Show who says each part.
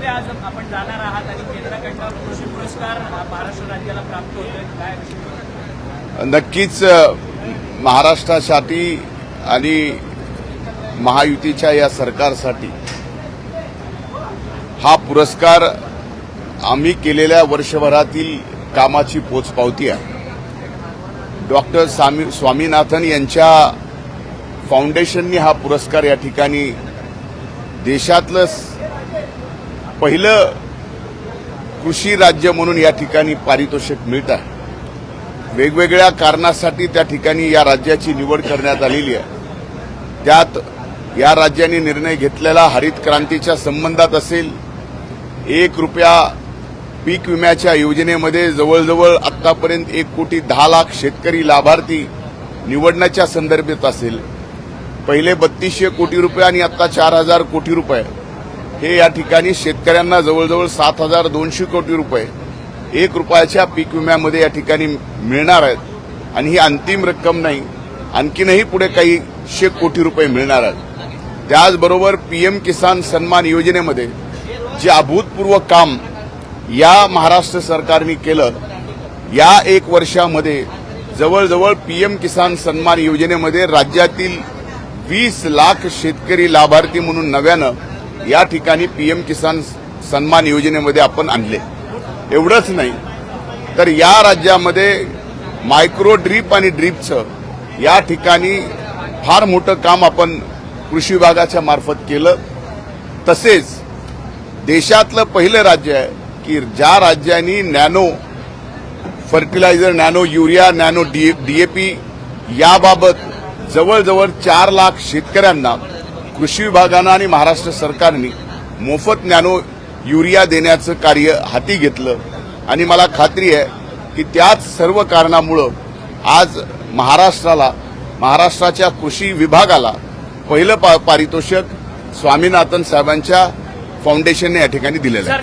Speaker 1: मध्ये आज आपण जाणार आहात आणि केंद्राकडनं कृषी पुरस्कार महाराष्ट्र राज्याला प्राप्त होतोय. काय
Speaker 2: नक्कीच महाराष्ट्रासाठी आणि महायुतीच्या या सरकारसाठी हा पुरस्कार आम्ही केलेल्या वर्षभरातील कामाची पोचपावती आहे. डॉक्टर स्वामी स्वामीनाथन यांच्या फाउंडेशननी हा पुरस्कार या ठिकाणी देशातलं पहिलं कृषी राज्य म्हणून या ठिकाणी पारितोषिक मिळत आहे. वेगवेगळ्या कारणासाठी त्या ठिकाणी या राज्याची निवड करण्यात आलेली आहे. त्यात या राज्याने निर्णय घेतलेला हरित क्रांतीच्या संबंधात असेल एक रुपया पीक विम्याच्या योजनेमध्ये जवळजवळ आतापर्यंत एक कोटी दहा लाख शेतकरी लाभार्थी निवडण्याच्या संदर्भात असेल. पहिले बत्तीसशे कोटी रुपये आणि आता चार हजार कोटी रुपये. हे या ठिकाणी शेतकऱ्यांना जवळजवळ सात हजार दोनशे कोटी रुपये एक रुपयाच्या पीक विम्यामध्ये या ठिकाणी मिळणार आहेत. आणि ही अंतिम रक्कम नाही आणखीनही पुढे काही शे कोटी रुपये मिळणार आहेत. त्याचबरोबर पीएम किसान सन्मान योजनेमध्ये जे अभूतपूर्व काम या महाराष्ट्र सरकारने केलं या एक वर्षामध्ये जवळजवळ पीएम किसान सन्मान योजनेमध्ये राज्यातील वीस लाख शेतकरी लाभार्थी म्हणून नव्यानं या ठिकाणी पीएम किसान सन्मान योजनेमध्ये आपण आणले. एवढंच नाही तर या राज्यामध्ये मायक्रो ड्रीप आणि ड्रीपचं या ठिकाणी फार मोठं काम आपण कृषी विभागाच्या मार्फत केलं. तसेच देशातलं पहिलं राज्य आहे की ज्या राज्यांनी nano fertiliser nano urea nano DAP याबाबत जवळजवळ चार लाख शेतकऱ्यांना कृषी विभागानं आणि महाराष्ट्र सरकारने मोफत नॅनो युरिया देण्याचं कार्य हाती घेतलं. आणि मला खात्री आहे की त्याच सर्व कारणामुळं आज महाराष्ट्राला महाराष्ट्राच्या कृषी विभागाला पहिलं पा- पारितोषिक स्वामीनाथन साहेबांच्या फाउंडेशनने या ठिकाणी दिलेलं आहे.